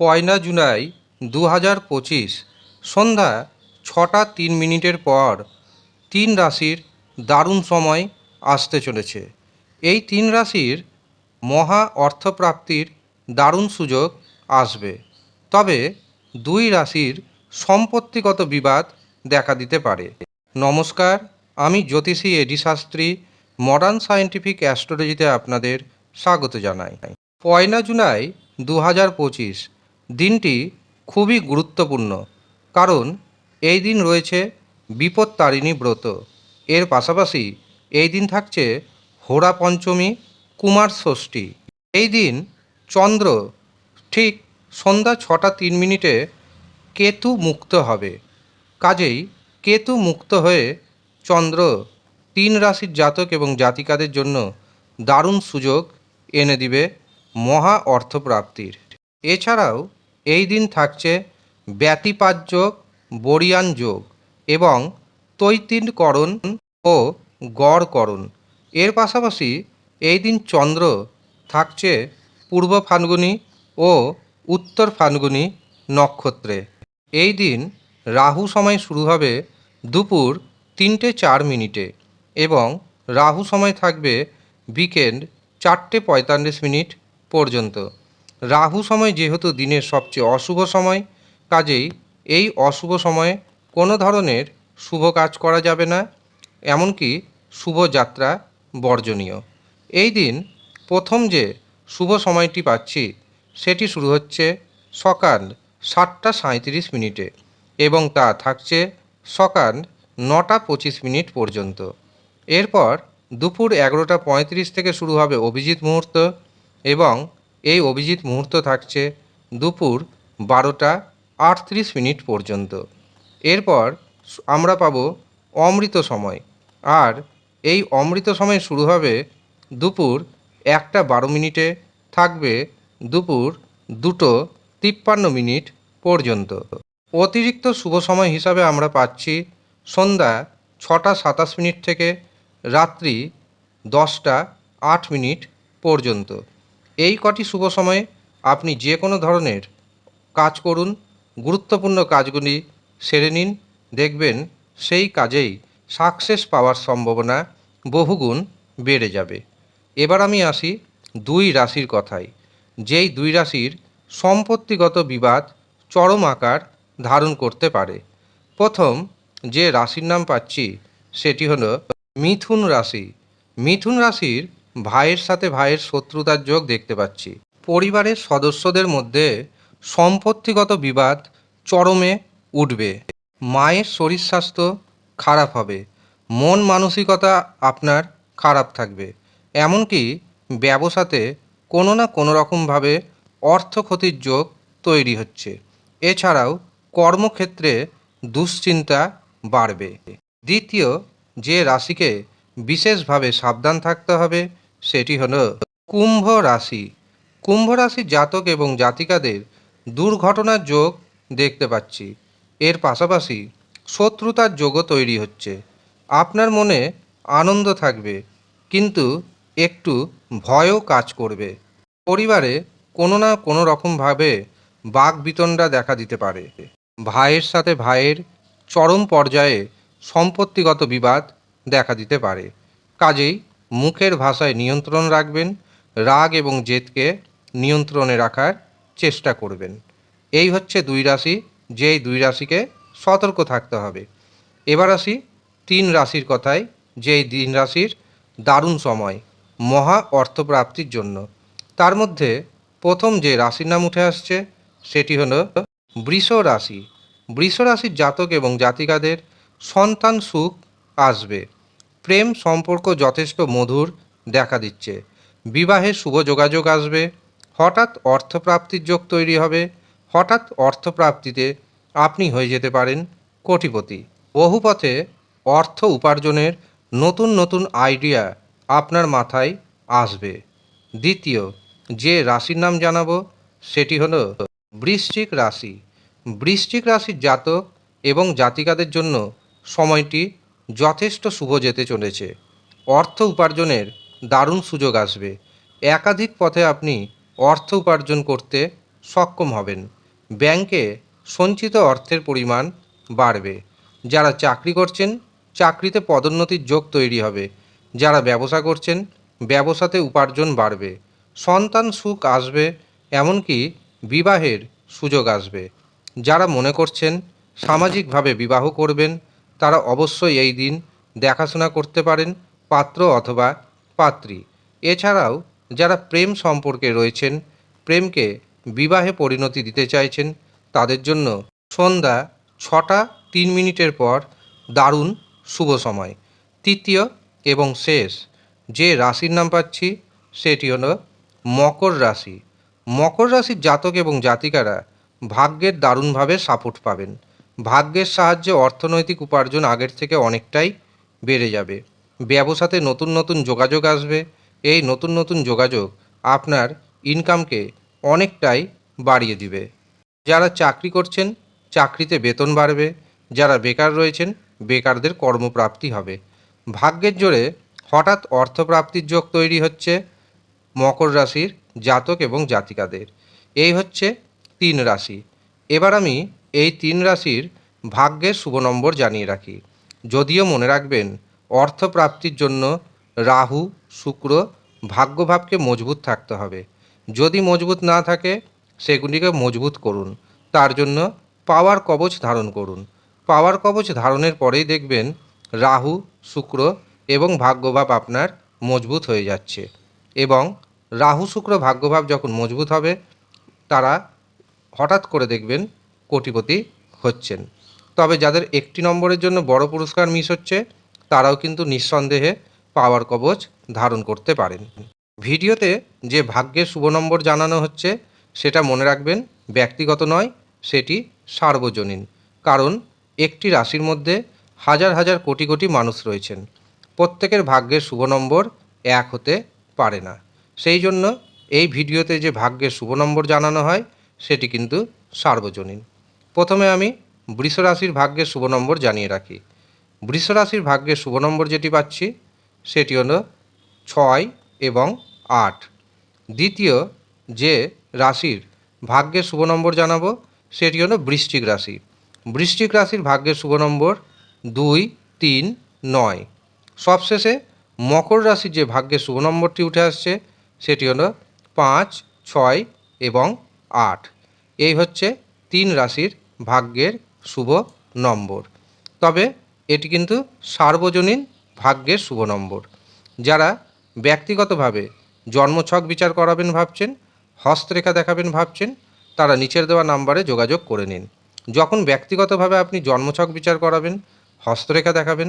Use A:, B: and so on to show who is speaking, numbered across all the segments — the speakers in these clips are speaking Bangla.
A: পয়লা জুলাই দু হাজার পঁচিশ, সন্ধ্যা ছটা তিন মিনিটের পর তিন রাশির দারুণ সময় আসতে চলেছে। এই তিন রাশির মহা অর্থপ্রাপ্তির দারুণ সুযোগ আসবে। তবে দুই রাশির সম্পত্তিগত বিবাদ দেখা দিতে পারে। নমস্কার, আমি জ্যোতিষী A D Shastri, modern scientific অ্যাস্ট্রোলজিতে আপনাদের স্বাগত জানাই। পয়লা জুলাই দু হাজার পঁচিশ দিনটি খুবই গুরুত্বপূর্ণ, কারণ এই দিন রয়েছে বিপত্তারিণী ব্রত। এর পাশাপাশি এই দিন থাকছে হোরা পঞ্চমী, কুমার ষষ্ঠী। এই দিন চন্দ্র ঠিক সন্ধ্যা ছটা তিন মিনিটে কেতু মুক্ত হবে। কাজেই কেতু মুক্ত হয়ে চন্দ্র তিন রাশির জাতক এবং জাতিকাদের জন্য দারুণ সুযোগ এনে দিবে মহা অর্থপ্রাপ্তির। এছাড়াও এই দিন থাকছে ব্যতিপাত যোগ বরিয়ান যোগ এবং তৈতিনকরণ ও গড়করণ। এর পাশাপাশি এই দিন চন্দ্র থাকছে পূর্ব ফানগুনি ও উত্তর ফানগুনি নক্ষত্রে। এই দিন রাহু সময় শুরু হবে দুপুর তিনটে চার মিনিটে এবং রাহু সময় থাকবে বিকেন্ড চারটে পঁয়তাল্লিশ মিনিট পর্যন্ত। রাহু সময় যেহেতু দিনের সবচেয়ে অশুভ সময়, কাজেই এই অশুভ সময়ে কোনো ধরনের শুভ কাজ করা যাবে না, এমনকি শুভ যাত্রা বর্জনীয়। এই দিন প্রথম যে শুভ সময়টি পাচ্ছি, সেটি শুরু হচ্ছে সকাল সাতটা সাঁইত্রিশ মিনিটে এবং তা থাকছে সকাল নটা পঁচিশ মিনিট পর্যন্ত। এরপর দুপুর এগারোটা পঁয়ত্রিশ থেকে শুরু হবে অভিজিৎ মুহূর্ত এবং এই অভিজিৎ মুহূর্ত থাকছে দুপুর বারোটা আটত্রিশ মিনিট পর্যন্ত। এরপর আমরা পাবো অমৃত সময়। আর এই অমৃত সময় শুরু হবে দুপুর একটা বারো মিনিটে, থাকবে দুপুর দুটো তিপ্পান্ন মিনিট পর্যন্ত। অতিরিক্ত শুভ সময় হিসাবে আমরা পাচ্ছি সন্ধ্যা ছটা সাতাশ মিনিট থেকে রাত্রি দশটা আট মিনিট পর্যন্ত। এই কটি শুভ সময়ে আপনি যে কোনো ধরনের কাজ করুন, গুরুত্বপূর্ণ কাজগুলি সেরে নিন, দেখবেন সেই কাজেই সাকসেস পাওয়ার সম্ভাবনা বহুগুণ বেড়ে যাবে। এবার আমি আসি দুই রাশির কথায়, যেই দুই রাশির সম্পত্তিগত বিবাদ চরম আকার ধারণ করতে পারে। প্রথম যে রাশির নাম পাচ্ছি, সেটি হলো মিথুন রাশি। মিথুন রাশির ভাইয়ের সাথে ভাইয়ের শত্রুতার যোগ দেখতে পাচ্ছি। পরিবারের সদস্যদের মধ্যে সম্পত্তিগত বিবাদ চরমে উঠবে। মায়ের শরীর স্বাস্থ্য খারাপ হবে। মন মানসিকতা আপনার খারাপ থাকবে। এমনকি ব্যবসাতে কোনো না কোনো রকমভাবে অর্থ ক্ষতির যোগ তৈরি হচ্ছে। এছাড়াও কর্মক্ষেত্রে দুশ্চিন্তা বাড়বে। দ্বিতীয়, যে রাশিকে বিশেষভাবে সাবধান থাকতে হবে সেটি হল কুম্ভ রাশি। কুম্ভ রাশির জাতক এবং জাতিকাদের দুর্ঘটনার যোগ দেখতে পাচ্ছি। এর পাশাপাশি শত্রুতার যোগও তৈরি হচ্ছে। আপনার মনে আনন্দ থাকবে, কিন্তু একটু ভয়ও কাজ করবে। পরিবারে কোনো না কোনো রকমভাবে বাঘ বিতণ্ডা দেখা দিতে পারে। ভাইয়ের সাথে ভাইয়ের চরম পর্যায়ে সম্পত্তিগত বিবাদ দেখা দিতে পারে। কাজেই মুখের ভাষায় নিয়ন্ত্রণ রাখবেন, রাগ এবং জেদকে নিয়ন্ত্রণে রাখার চেষ্টা করবেন। এই হচ্ছে দুই রাশি, যেই দুই রাশিকে সতর্ক থাকতে হবে। এবার আসি তিন রাশির কথায়, যেই তিন রাশির দারুণ সময়, মহা অর্থপ্রাপ্তির জন্য। তার মধ্যে প্রথম যে রাশির নাম উঠে আসছে, সেটি হল বৃষ রাশি। বৃষ রাশির জাতক এবং জাতিকাদের সন্তান সুখ আসবে। প্রেম সম্পর্ক যথেষ্ট মধুর দেখা দিচ্ছে। বিবাহের শুভ যোগাযোগ আসবে, হঠাৎ অর্থপ্রাপ্তির যোগ তৈরি হবে, হঠাৎ অর্থপ্রাপ্তিতে আপনি হয়ে যেতে পারেন কোটিপতি। বহুপথে অর্থ উপার্জনের নতুন নতুন আইডিয়া আপনার মাথায় আসবে। দ্বিতীয়, যে রাশির নাম জানাব সেটি হলো বৃশ্চিক রাশি। বৃশ্চিক রাশির জাতক এবং জাতিকাদের জন্য সময়টি যথেষ্ট শুভ যেতে চলেছে। অর্থ উপার্জনের দারুণ সুযোগ আসবে। একাধিক পথে আপনি অর্থ উপার্জন করতে সক্ষম হবেন। ব্যাংকে সঞ্চিত অর্থের পরিমাণ বাড়বে। যারা চাকরি করছেন, চাকরিতে পদোন্নতির যোগ তৈরি হবে। যারা ব্যবসা করছেন, ব্যবসাতে উপার্জন বাড়বে। সন্তান সুখ আসবে, এমনকি বিবাহের সুযোগ আসবে। যারা মনে করছেন, সামাজিকভাবে বিবাহ করবেন তারা অবশ্যই এই দিন দেখাশোনা করতে পারেন পাত্র অথবা পাত্রী। এছাড়াও যারা প্রেম সম্পর্কে রয়েছেন, প্রেমকে বিবাহে পরিণতি দিতে চাইছেন, তাদের জন্য সন্ধ্যা ছটা তিন মিনিটের পর দারুণ শুভ সময়। তৃতীয় এবং শেষ যে রাশির নাম পাচ্ছি, সেটি হলো মকর রাশি। মকর রাশির জাতক এবং জাতিকারা ভাগ্যের দারুণভাবে সাপোর্ট পাবেন। ভাগ্যের সাহায্যে অর্থনৈতিক উপার্জন আগের থেকে অনেকটাই বেড়ে যাবে। ব্যবসাতে নতুন নতুন যোগাযোগ আসবে। এই নতুন নতুন যোগাযোগ আপনার ইনকামকে অনেকটাই বাড়িয়ে দিবে। যারা চাকরি করছেন, চাকরিতে বেতন বাড়বে। যারা বেকার রয়েছেন, বেকারদের কর্মপ্রাপ্তি হবে। ভাগ্যের জোরে হঠাৎ অর্থপ্রাপ্তির যোগ তৈরি হচ্ছে মকর রাশির জাতক এবং জাতিকাদের। এই হচ্ছে তিন রাশি। এবার আমি এই তিন রাশির ভাগ্যের শুভ নম্বর জানিয়ে রাখি। যদিও মনে রাখবেন, অর্থপ্রাপ্তির জন্য রাহু, শুক্র ভাগ্যভাবকে মজবুত থাকতে হবে। যদি মজবুত না থাকে, সেগুলিকে মজবুত করুন। তার জন্য পাওয়ার কবচ ধারণ করুন। পাওয়ার কবচ ধারণের পরেই দেখবেন, রাহু, শুক্র এবং ভাগ্যভাব আপনার মজবুত হয়ে যাচ্ছে এবং রাহু, শুক্র ভাগ্যভাব যখন মজবুত হবে, তারা হঠাৎ করে দেখবেন কোটিপতি হচ্ছেন। তবে যাদের একটি নম্বরের জন্য বড় পুরস্কার মিস হচ্ছে, তারাও কিন্তু নিঃসন্দেহে পাওয়ার কবচ ধারণ করতে পারেন। ভিডিওতে যে ভাগ্যের শুভ নম্বর জানানো হচ্ছে, সেটা মনে রাখবেন, ব্যক্তিগত নয়, সেটি সার্বজনীন। কারণ একটি রাশির মধ্যে হাজার হাজার কোটি কোটি মানুষ রয়েছেন। প্রত্যেকের ভাগ্যের শুভ নম্বর এক হতে পারে না। সেই জন্য এই ভিডিওতে যে ভাগ্যের শুভ নম্বর জানানো হয়, সেটি কিন্তু সার্বজনীন। প্রথমে আমি বৃষ রাশির ভাগ্যের শুভ নম্বর জানিয়ে রাখি। বৃষ রাশির ভাগ্যের শুভ নম্বর যেটি পাচ্ছি, সেটি হলো ছয় এবং আট। দ্বিতীয় যে রাশির ভাগ্যের শুভ নম্বর জানাব, সেটি হলো বৃশ্চিক রাশি। বৃশ্চিক রাশির ভাগ্যের শুভ নম্বর দুই, তিন, নয়। সবশেষে মকর রাশির যে ভাগ্যের শুভ নম্বরটি উঠে আসছে, সেটি হলো পাঁচ, ছয় এবং আট। এই হচ্ছে তিন রাশির ভাগ্যের শুভ নম্বর। তবে এটি কিন্তু সার্বজনীন ভাগ্যের শুভ নম্বর। যারা ব্যক্তিগতভাবে জন্মছক বিচার করাবেন ভাবছেন, হস্তরেখা দেখাবেন ভাবছেন, তারা নিচের দেওয়া নাম্বারে যোগাযোগ করে নিন। যখন ব্যক্তিগতভাবে আপনি জন্মছক বিচার করাবেন, হস্তরেখা দেখাবেন,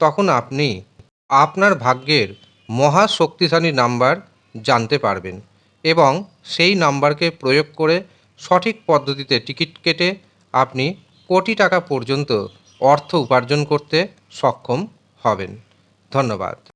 A: তখন আপনি আপনার ভাগ্যের মহা শক্তিশালী নাম্বার জানতে পারবেন এবং সেই নাম্বারকে প্রয়োগ করে সঠিক পদ্ধতিতে টিকিট কেটে আপনি কোটি টাকা পর্যন্ত অর্থ উপার্জন করতে সক্ষম হবেন। ধন্যবাদ।